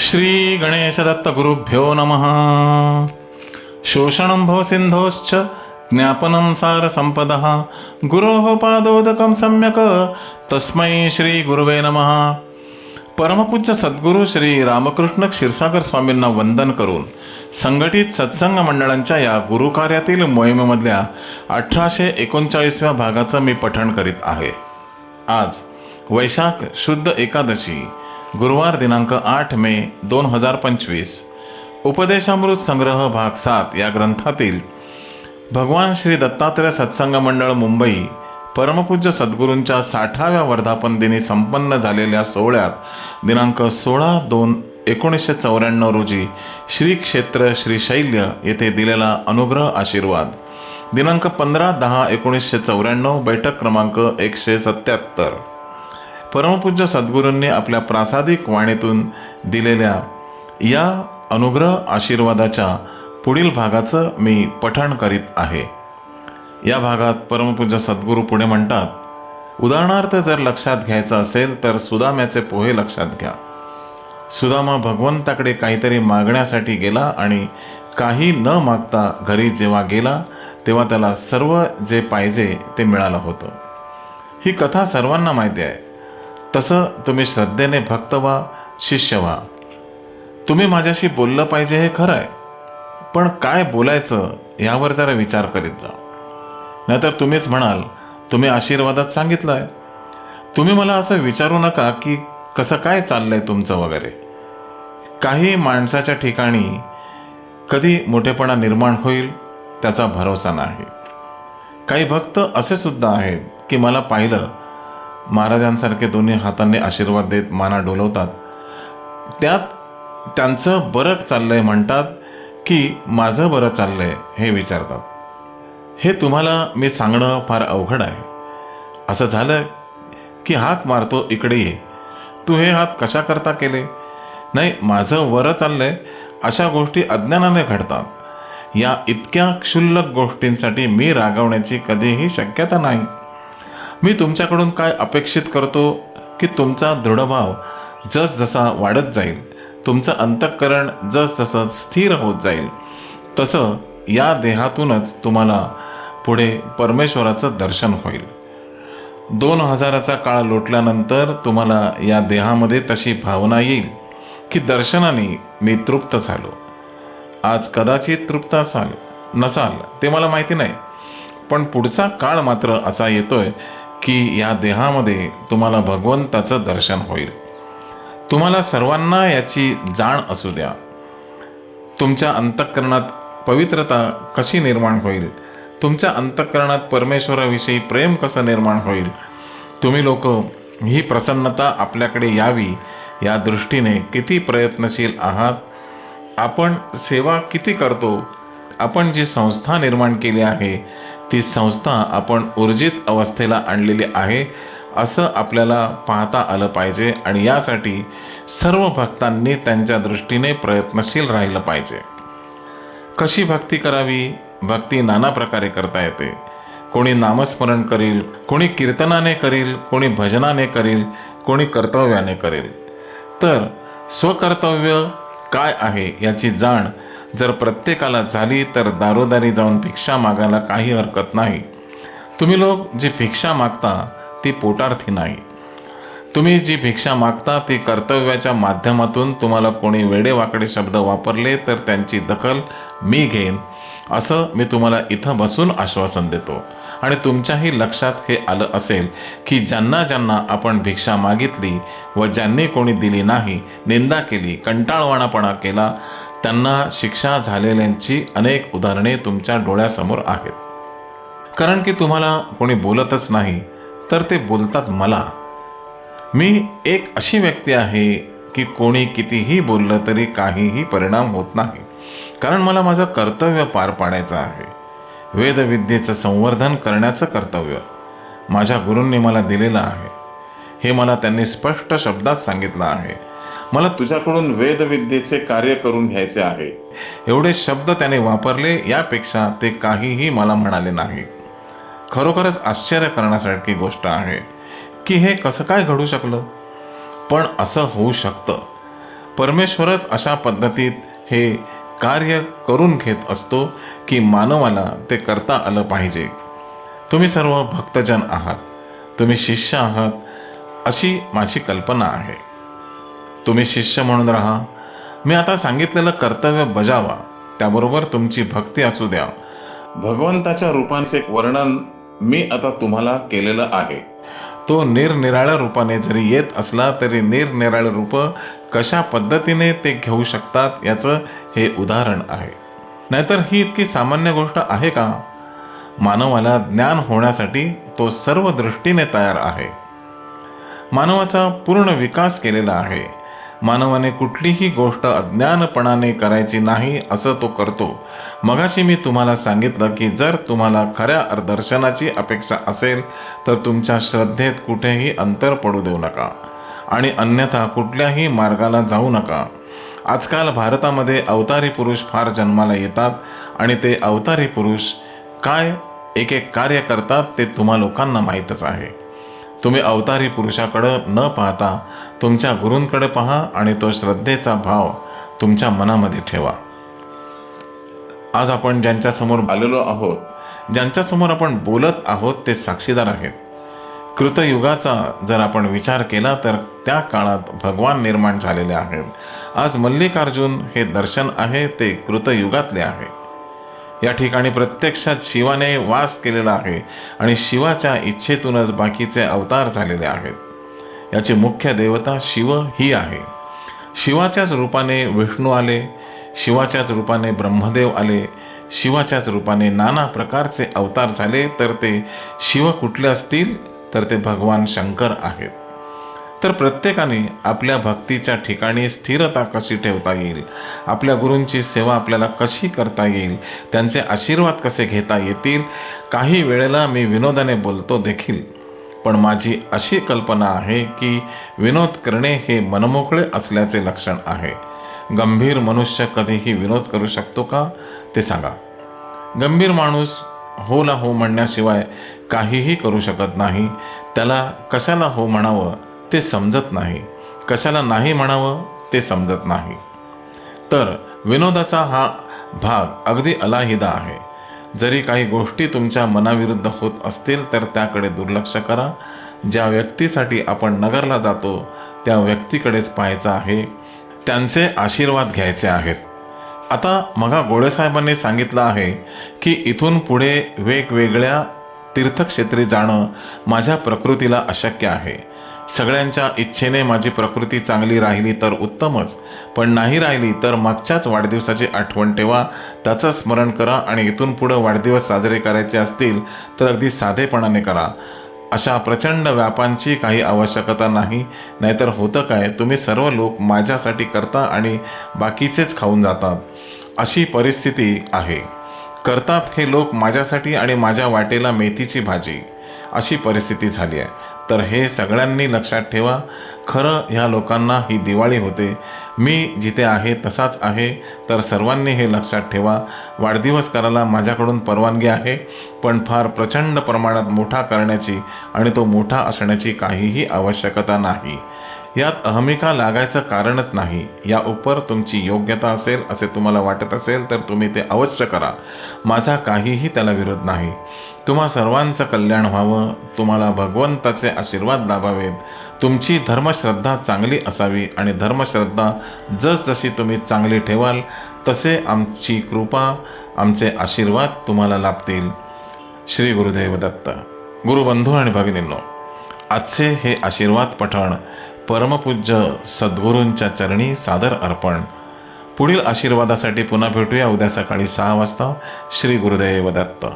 श्री गणेशदत्त गुरुभ्यो नमः। शोषणं भवसिन्धोश्च ज्ञापनं सारसम्पदः। गुरोः पादोदकं सम्यक्। तस्मै श्रीगुरुवे नमः। परमपूज्य सद्गुरू श्री रामकृष्ण क्षीरसागर स्वामींना वंदन करून संघटित सत्संग मंडळांच्या या गुरुकार्यातील मोहिमेमधल्या अठराशे एकोणचाळीसव्या भागाचं मी पठण करीत आहे. आज वैशाख शुद्ध एकादशी गुरुवार दिनांक आठ मे दोन हजार पंचवीस. उपदेशामृत संग्रह भाग सात या ग्रंथातील भगवान श्री दत्तात्रय सत्संग मंडळ मुंबई परमपूज्य सद्गुरूंच्या साठाव्या वर्धापन दिनी संपन्न झालेल्या सोहळ्यात दिनांक सोळा दोन एकोणीसशे चौऱ्याण्णव रोजी श्री क्षेत्र श्री शैल्य येथे दिलेला अनुग्रह आशीर्वाद. दिनांक पंधरा दहा एकोणीसशे चौऱ्याण्णव बैठक क्रमांक एकशे सत्याहत्तर. परमपूज्य सद्गुरूंनी आपल्या प्रासादिक वाणीतून दिलेल्या या अनुग्रह आशीर्वादाच्या पुढील भागाचं मी पठण करीत आहे. या भागात परमपूज्य सद्गुरू पुढे म्हणतात उदाहरणार्थ जर लक्षात घ्यायचं असेल तर सुदाम्याचे पोहे लक्षात घ्या. सुदामा भगवंताकडे काहीतरी मागण्यासाठी गेला आणि काही न मागता घरी जेव्हा गेला तेव्हा त्याला सर्व जे पाहिजे ते मिळालं होतं. ही कथा सर्वांना माहिती आहे. तसं तुम्ही श्रद्धेने भक्त व्हा शिष्य व्हा. तुम्ही माझ्याशी बोललं पाहिजे हे खरं आहे. पण काय बोलायचं यावर जरा विचार करीत जा. नाहीतर तुम्हीच म्हणाल तुम्ही आशीर्वादात सांगितलं आहे तुम्ही मला असं विचारू नका की कसं काय चाललंय तुमचं वगैरे. काही माणसाच्या ठिकाणी कधी मोठेपणा निर्माण होईल त्याचा भरोसा नाही. काही भक्त असे सुद्धा आहेत की मला पाहिलं महाराजांसारखे दोन्ही हातांनी आशीर्वाद देत माना डोलवतात. त्यात त्यांचं बरं चाललंय म्हणतात की माझं बरं चाललंय हे विचारतात. हे तुम्हाला मी सांगणं फार अवघड आहे. असं झालं की हाक मारतो इकडे ये. तू हे हात कशा करता केले? नाही माझं वरं चाललंय. अशा गोष्टी अज्ञानाने घडतात. या इतक्या क्षुल्लक गोष्टींसाठी मी रागवण्याची कधीही शक्यता नाही. मी तुमच्याकडून काय अपेक्षित करतो की तुमचा दृढभाव जसजसा वाढत जाईल तुमचं अंतःकरण जसजसं स्थिर होत जाईल तसं या देहातूनच तुम्हाला पुढे परमेश्वराचं दर्शन होईल. दोन हजाराचा काळ लोटल्यानंतर तुम्हाला या देहामध्ये तशी भावना येईल की दर्शनाने मी तृप्त झालो. आज कदाचित तृप्त असाल नसाल ते मला माहिती नाही पण पुढचा काळ मात्र असा येतोय की या देहामध्ये तुम्हाला भगवंताचं दर्शन होईल. तुम्हाला सर्वांना याची जाण असू द्या. तुमच्या अंतःकरणात पवित्रता कशी निर्माण होईल? तुमच्या अंतःकरणात परमेश्वराविषयी प्रेम कसं निर्माण होईल? तुम्ही लोक ही प्रसन्नता आपल्याकडे यावी या दृष्टीने किती प्रयत्नशील आहात? आपण सेवा किती करतो? आपण जी संस्था निर्माण केली आहे ती संस्था आपण ऊर्जित अवस्थेला आणलेली आहे असं आपल्याला पाहता आलं पाहिजे आणि यासाठी सर्व भक्तांनी त्यांच्या दृष्टीने प्रयत्नशील राहिलं पाहिजे. कशी भक्ती करावी? भक्ती नाना प्रकारे करता येते. कोणी नामस्मरण करील कोणी कीर्तनाने करील कोणी भजनाने करील कोणी कर्तव्याने करेल. तर स्वकर्तव्य काय आहे याची जाण जर प्रत्येकाला झाली तर दारोदारी जाऊन भिक्षा मागायला काही हरकत नाही. तुम्ही लोक जी भिक्षा मागता ती पोटार्थी नाही. तुम्ही जी भिक्षा मागता ती कर्तव्याच्या माध्यमातून तुम्हाला कोणी वेडेवाकडे शब्द वापरले तर त्यांची दखल मी घेईन. असं मी तुम्हाला इथं बसून आश्वासन देतो. आणि तुमच्याही लक्षात हे आलं असेल की ज्यांना ज्यांना आपण भिक्षा मागितली व ज्यांनी कोणी दिली नाही निंदा केली कंटाळवाणापणा केला त्यांना शिक्षा झालेल्यांची अनेक उदाहरणे तुमच्या डोळ्यासमोर आहेत. कारण की तुम्हाला कोणी बोलतच नाही तर ते बोलतात मला. मी एक अशी व्यक्ती आहे की कोणी कितीही बोललं तरी काहीही परिणाम होत नाही. कारण मला माझं कर्तव्य पार पाडायचं आहे. वेदविद्येचं संवर्धन करण्याचं कर्तव्य माझ्या गुरूंनी मला दिलेलं आहे. हे मला त्यांनी स्पष्ट शब्दात सांगितलं आहे. मला तुझ्याकडून वेदविद्येचे कार्य करून घ्यायचे आहे. एवढे शब्द त्याने वापरले यापेक्षा ते काहीही मला म्हणाले नाही. खरोखरच आश्चर्य करण्यासारखी गोष्ट आहे की हे कसं काय घडू शकलं? पण असं होऊ शकतं. परमेश्वरच अशा पद्धतीत हे कार्य करून घेत असतो की मानवाला ते करता आलं पाहिजे. तुम्ही सर्व भक्तजन आहात. तुम्ही शिष्य आहात अशी माझी कल्पना आहे. तुम्ही शिष्य म्हणून राहा. मी आता सांगितलेलं कर्तव्य बजावा. त्याबरोबर तुमची भक्ती असू द्या. भगवंताच्या रूपांचे एक वर्णन मी आता तुम्हाला केलेलं आहे. तो निरनिराळ्या रूपाने जरी येत असला तरी निरनिराळे रूप कशा पद्धतीने ते घेऊ शकतात याचं हे उदाहरण आहे. नाहीतर ही इतकी सामान्य गोष्ट आहे का? मानवाला ज्ञान होण्यासाठी तो सर्व दृष्टीने तयार आहे. मानवाचा पूर्ण विकास केलेला आहे. मानवाने कुठलीही गोष्ट अज्ञानपणाने करायची नाही असं तो करतो. मगाशी मी तुम्हाला सांगितलं की जर तुम्हाला खऱ्या दर्शनाची अपेक्षा असेल तर तुमच्या श्रद्धेत कुठेही अंतर पडू देऊ नका. आणि अन्यथा कुठल्याही मार्गाला जाऊ नका. आजकाल भारतामध्ये अवतारी पुरुष फार जन्माला येतात आणि ते अवतारी पुरुष काय एक एक कार्य करतात ते तुम्हा लोकांना माहीतच आहे. तुम्ही अवतारी पुरुषाकडं न पाहता तुमच्या गुरूंकडे पहा आणि तो श्रद्धेचा भाव तुमच्या मनामध्ये ठेवा. आज आपण ज्यांच्यासमोर आलेलो आहोत ज्यांच्यासमोर आपण बोलत आहोत ते साक्षीदार आहेत. कृतयुगाचा जर आपण विचार केला तर त्या काळात भगवान निर्माण झालेले आहेत. आज मल्लिकार्जुन हे दर्शन आहे ते कृतयुगातले आहे. या ठिकाणी प्रत्यक्षात शिवाने वास केलेला आहे आणि शिवाच्या इच्छेतूनच बाकीचे अवतार झालेले आहेत. याची मुख्य देवता शिव ही आहे. शिवाच्याच रूपाने विष्णू आले शिवाच्याच रूपाने ब्रह्मदेव आले शिवाच्याच रूपाने नाना प्रकारचे अवतार झाले तर ते शिव कुठले असतील? तर ते भगवान शंकर आहेत. तर प्रत्येकाने आपल्या भक्तीच्या ठिकाणी स्थिरता कशी ठेवता येईल? आपल्या गुरूंची सेवा आपल्याला कशी करता येईल? त्यांचे आशीर्वाद कसे घेता येतील? काही वेळेला मी विनोदाने बोलतो देखील. पण माझी अशी कल्पना आहे की विनोद करणे हे मनमोकळे असल्याचे लक्षण आहे. गंभीर मनुष्य कधीही विनोद करू शकतो का? ते सांगा. गंभीर माणूस हो ला हो म्हणण्याशिवाय काहीही करू शकत नाही. त्याला कशाला हो म्हणावं? ते समजत नाही. कशाला नाही म्हणावं ते समजत नाही. तर विनोदाचा हा भाग अगदी अलाहिदा आहे. जरी काही गोष्टी तुमच्या मनाविरुद्ध होत असतील तर त्याकडे दुर्लक्ष करा. ज्या व्यक्तीसाठी आपण नगरला जातो त्या व्यक्तीकडेच पाहायचं आहे. त्यांचे आशीर्वाद घ्यायचे आहेत. आता मगा गोळेसाहेबांनी सांगितलं आहे की इथून पुढे वेगवेगळ्या तीर्थक्षेत्री जाणं माझ्या प्रकृतीला अशक्य आहे. सगळ्यांच्या इच्छेने माझी प्रकृती चांगली राहिली तर उत्तमच. पण नाही राहिली तर मागच्याच वाढदिवसाची आठवण ठेवा. त्याचं स्मरण करा आणि इथून पुढं वाढदिवस साजरे करायचे असतील तर अगदी साधेपणाने करा. अशा प्रचंड व्यापांची काही आवश्यकता नाही. नाहीतर होतं काय? तुम्ही सर्व लोक माझ्यासाठी करता आणि बाकीचेच खाऊन जातात. अशी परिस्थिती आहे. करतात हे लोक माझ्यासाठी आणि माझ्या वाटेला मेथीची भाजी. अशी परिस्थिती झाली आहे. तर हे सगळ्यांनी लक्षात ठेवा. खरं ह्या लोकांना ही दिवाळी होते. मी जिथे आहे तसाच आहे. तर सर्वांनी हे लक्षात ठेवा. वाढदिवस करायला माझ्याकडून परवानगी आहे. पण फार प्रचंड प्रमाणात मोठा करण्याची आणि तो मोठा असण्याची काहीही आवश्यकता नाही. यात अहमिका लागायचं कारणच नाही. या उपर तुमची योग्यता असेल असे तुम्हाला वाटत असेल तर तुम्ही ते अवश्य करा. माझा काहीही त्याला विरोध नाही. तुम्हा सर्वांचं कल्याण व्हावं तुम्हाला भगवंताचे आशीर्वाद लाभावेत. तुमची धर्मश्रद्धा चांगली असावी आणि धर्मश्रद्धा जसजशी तुम्ही चांगली ठेवाल तसे आमची कृपा आमचे आशीर्वाद तुम्हाला लाभतील. श्री गुरुदेव दत्त. गुरुबंधू आणि भगिनींनो आजचे हे आशीर्वाद पठण परमपूज्य सद्गुरूंच्या चरणी सादर अर्पण. पुढील आशीर्वादासाठी पुन्हा भेटूया. उद्या सकाळी सहा वाजता. श्री गुरुदेव दत्त.